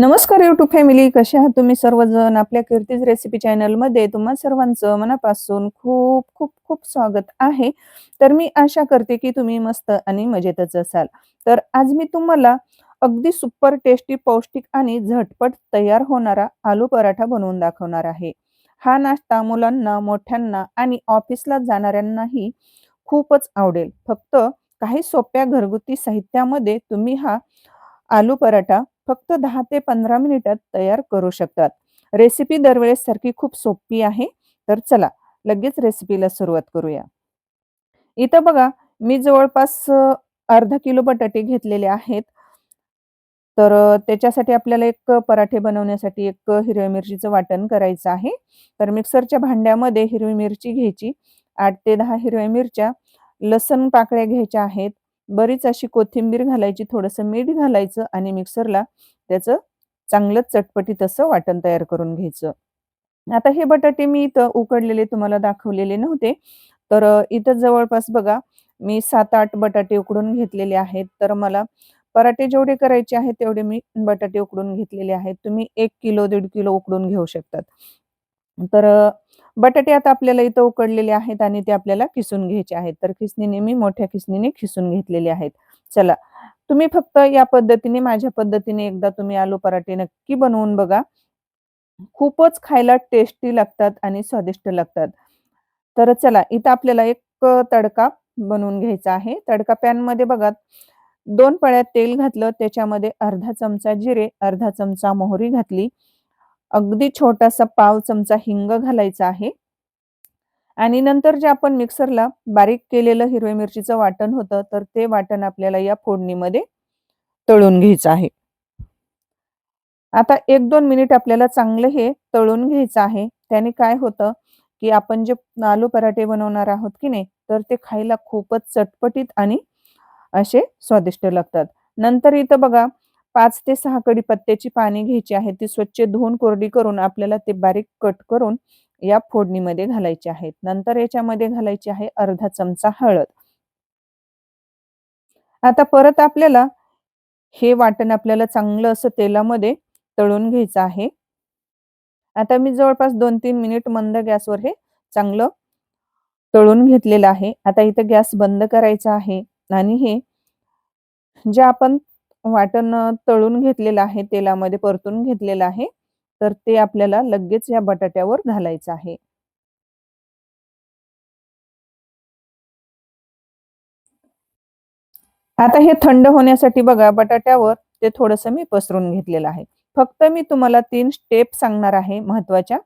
नमस्कार YouTube family कसे आहात तुम्ही सर्वजण? आपल्या कीर्तीज रेसिपी चॅनलमध्ये तुम्हा सर्वांचं मनापासून खूप खूप खूप स्वागत आहे. तर मी आशा करते की तुम्ही मस्त आणि मजेतच असाल. तर आज मी तुम्हाला अगदी सुपर टेस्टी पौष्टिक आणि झटपट तयार होणारा आलू पराठा बनवून दाखवणार आहे. हा नाश्ता मुलांना मोठ्यांना आणि ऑफिसला जाणाऱ्यांनाही खूपच आवडेल. फक्त काही सोप्या घरगुती साहित्यामध्ये तुम्ही हा आलू पराठा फक्त दहा ते 15 मिनिटात तयार करू शकतात. रेसिपी दरवेळेस सारखी खूप सोपी आहे. तर चला लगेच रेसिपीला सुरुवात करूया. इथं बघा मी जवळपास अर्धा किलो बटाटे घेतलेले आहेत. तर त्याच्यासाठी आपल्याला एक पराठे बनवण्यासाठी एक हिरव्या मिरचीचं वाटण करायचं आहे. तर मिक्सरच्या भांड्यामध्ये हिरवी मिरची घ्यायची. आठ ते दहा हिरव्या मिरच्या, लसण पाकळ्या घ्यायच्या आहेत. बरीच अशी कोथिंबीर घालायची, थोडंसं मीठ घालायचं आणि मिक्सरला त्याचं चांगलं चटपटीत असं वाटण तयार करून घ्यायचं. आता हे बटाटे मी इथं उकडलेले तुम्हाला दाखवलेले नव्हते. तर इथं जवळपास बघा मी 7-8 बटाटे उकडून घेतलेले आहेत. तर मला पराठे जेवढे करायचे आहेत तेवढे मी बटाटे उकडून घेतलेले आहेत. तुम्ही एक किलो, दीड किलो उकडून घेऊ शकतात. तर बटाटे आता आपल्याला इथं उकडलेले आहेत आणि ते आपल्याला किसून घ्यायचे आहेत. तर खिसणीने मी मोठ्या खिसणीने खिसून घेतलेले आहेत. चला, तुम्ही फक्त या पद्धतीने माझ्या पद्धतीने एकदा तुम्ही आलू पराठे नक्की बनवून बघा. खूपच खायला टेस्टी लागतात आणि स्वादिष्ट लागतात. तर चला, इथं आपल्याला एक तडका बनवून घ्यायचा आहे. तडका पॅनमध्ये बघा दोन पळ्यात तेल घातलं, त्याच्यामध्ये अर्धा चमचा जिरे, अर्धा चमचा मोहरी घातली. अगदी छोटासा पाव चमचा हिंग घालायचा आहे. आणि नंतर जे आपण मिक्सरला बारीक केलेलं हिरव्या मिरचीचं वाटण होतं, तर ते वाटण आपल्याला या फोडणीमध्ये तळून घ्यायचं आहे. आता 1-2 मिनिट आपल्याला चांगलं हे तळून घ्यायचं आहे. त्याने काय होतं, की आपण जे आलू पराठे बनवणार आहोत की नाही, तर ते खायला खूपच चटपटीत आणि असे स्वादिष्ट लागतात. नंतर इथं बघा पाच ते सहा कडी पत्त्याची पाने घ्यायची आहेत. ती स्वच्छ धुवून कोरडी करून आपल्याला ते बारीक कट करून या फोडणीमध्ये घालायचे आहेत. नंतर याच्यामध्ये घालायची आहे अर्धा चमचा हळद. आता परत आपल्याला हे वाटण आपल्याला चांगलं असं तेलामध्ये तळून घ्यायचं आहे. आता मी जवळपास 2-3 मिनिट मंद गॅसवर हे चांगलं तळून घेतलेलं आहे. आता इथं गॅस बंद करायचा आहे आणि हे जे आपण वाटण तळून घेतलेलं आहे, तेलामध्ये परतून घेतलेलं आहे, तर ते आपल्याला लगेच या बटाट्यावर घालायचं आहे. आता हे थंड होण्यासाठी बघा बटाट्यावर ते थोडंसं मी पसरून घेतलेलं आहे. फक्त मी तुम्हाला तीन स्टेप सांगणार आहे महत्त्वाच्या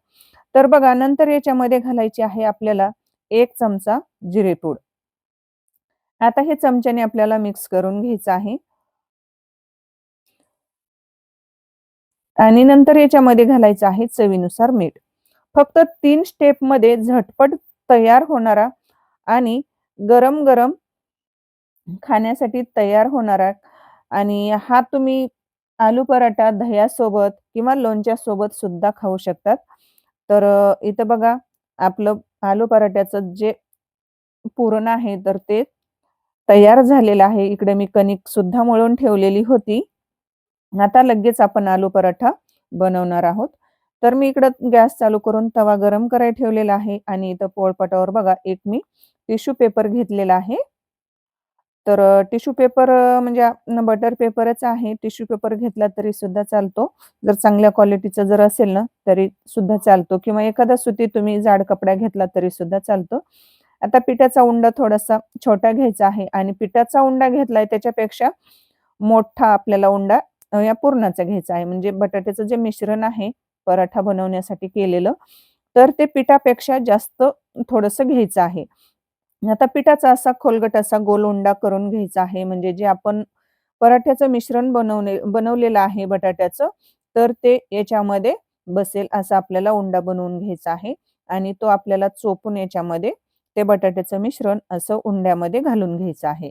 तर बघा नंतर याच्यामध्ये घालायची आहे आपल्याला एक चमचा जिरेपूड. आता हे चमच्याने आपल्याला मिक्स करून घ्यायचं आहे. आणि नंतर याच्यामध्ये घालायचं आहे चवीनुसार मीठ. फक्त तीन स्टेपमध्ये झटपट तयार होणारा आणि गरम-गरम खाण्यासाठी तयार होणारा आणि हा तुम्ही आलू पराठा दह्यासोबत किंवा लोणच्यासोबत सुद्धा खाऊ शकतात. तर इथं बघा आपलं आलू पराठ्याचं जे पुरण आहे, तर ते तयार झालेलं आहे. इकडे मी कणिक सुद्धा मळून ठेवलेली होती. आता लगेच आपण आलू पराठा बनवणार आहोत. तर मी इकडं गॅस चालू करून तवा गरम करायला ठेवलेला आहे आणि इथं पोळपाटावर बघा एक मी टिश्यू पेपर घेतलेला आहे. तर टिश्यू पेपर म्हणजे बटर पेपरच आहे. टिश्यू पेपर घेतला तरी सुद्धा चालतो. जर चांगल्या क्वालिटीचा जर असेल ना, तरी सुद्धा चालतो किंवा एखादा सुती तुम्ही जाड कपडा घेतला तरी सुद्धा चालतो. आता पिठाचा उंडा थोडासा छोटा घ्यायचा आहे आणि पिठाचा उंडा घेतलाय त्याच्यापेक्षा मोठा आपल्याला उंडा या पुरणाचा घ्यायचा आहे. म्हणजे बटाट्याचं जे मिश्रण आहे पराठा बनवण्यासाठी केलेलं, तर ते पिठापेक्षा जास्त थोडंसं घ्यायचं आहे. आता पिठाचा असा खोलगट असा गोल उंडा करून घ्यायचा आहे. म्हणजे जे आपण पराठ्याचं मिश्रण बनवणे बनवलेलं आहे बटाट्याचं, तर ते याच्यामध्ये बसेल असा आपल्याला उंडा बनवून घ्यायचा आहे आणि तो आपल्याला चोपून याच्यामध्ये ते बटाट्याचं मिश्रण असं उंड्यामध्ये घालून घ्यायचं आहे.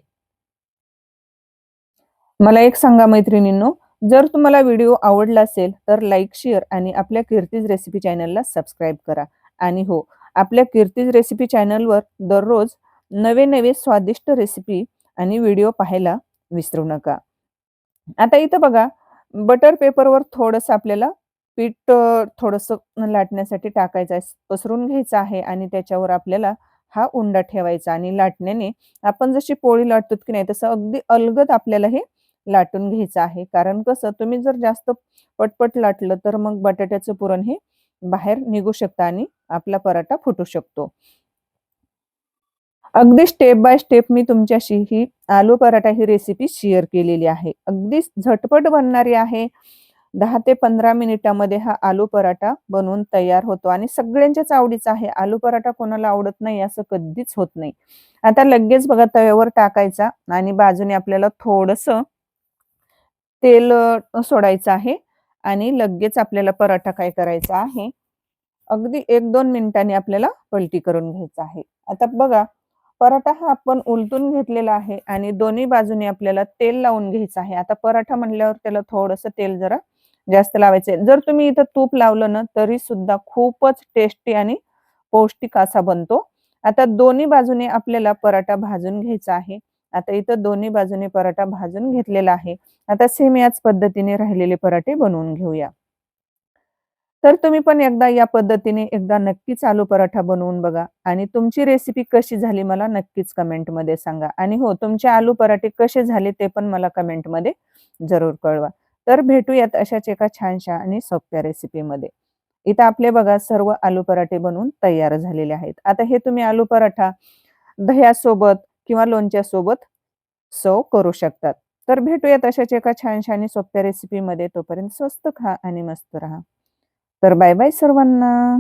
मला एक सांगा मैत्रिणींनो, जर तुम्हाला व्हिडिओ आवडला असेल, तर लाईक, शेअर आणि आपल्या कीर्तीज रेसिपी चॅनलला सबस्क्राईब करा. आणि हो, आपल्या कीर्तीज रेसिपी चॅनलवर दररोज नवे-नवे स्वादिष्ट रेसिपी आणि व्हिडिओ पाहायला विसरू नका. आता इथं बघा, बटर पेपरवर थोडंसं आपल्याला पीठ थोडंसं लाटण्यासाठी टाकायचं आहे. पसरून घ्यायचं आहे आणि त्याच्यावर आपल्याला हा उंडा ठेवायचा आणि लाटण्याने आपण जशी पोळी लाटतो की नाही तसं अगदी अलगद आपल्याला हे लाटून घ्यायचं आहे. कारण कसं तुम्ही जर जास्त पटपट लाटलं तर मग बटाट्याचं पुरण हे बाहेर निघू शकतं आणि आपला पराठा फुटू शकतो. अगदी स्टेप बाय स्टेप मी तुमच्याशी ही आलू पराठा ही रेसिपी शेअर केलेली आहे. अगदी झटपट बनणारी आहे. दहा ते 15 मिनिटामध्ये हा आलू पराठा बनवून तयार होतो आणि सगळ्यांच्याच आवडीचा आहे. आलू पराठा कोणाला आवडत नाही असं कधीच होत नाही. आता लगेच बघा तव्यावर टाकायचा आणि बाजूने आपल्याला थोडंसं तेल सोडायचं आहे आणि लगेच आपल्याला पराठा काय करायचा आहे, अगदी 1-2 मिनिटांनी आपल्याला पलटी करून घ्यायचा आहे. आता बघा पराठा हा आपण उलटून घेतलेला आहे आणि दोन्ही बाजूने आपल्याला तेल लावून घ्यायचं आहे. आता पराठा म्हटल्यावर त्याला थोडंसं तेल जरा जास्त लावायचं आहे. जर तुम्ही इथं तूप लावलं ना तरी सुद्धा खूपच टेस्टी आणि पौष्टिक असा बनतो. आता दोन्ही बाजूने आपल्याला पराठा भाजून घ्यायचा आहे. आता इथं दोन्ही बाजूने पराठा भाजून घेतलेला आहे. आता सेम याच पद्धतीने राहिलेले पराठे बनवून घेऊया. तर तुम्ही पण एकदा या पद्धतीने एकदा नक्कीच आलू पराठा बनवून बघा आणि तुमची रेसिपी कशी झाली मला नक्कीच कमेंटमध्ये सांगा. आणि हो तुमचे आलू पराठे कसे झाले ते पण मला कमेंटमध्ये जरूर कळवा. तर भेटूयात अशाच एका छानशा आणि सोप्या रेसिपीमध्ये. इथं आपले बघा सर्व आलू पराठे बनवून तयार झालेले आहेत. आता हे तुम्ही आलू पराठा दह्यासोबत किंवा लोणच्यासोबत सव करू शकतात. तर भेटूयात अशाच एका छानशा आणि सोप्या रेसिपीमध्ये. तोपर्यंत स्वस्त खा आणि मस्त राहा. तर बाय बाय सर्वांना.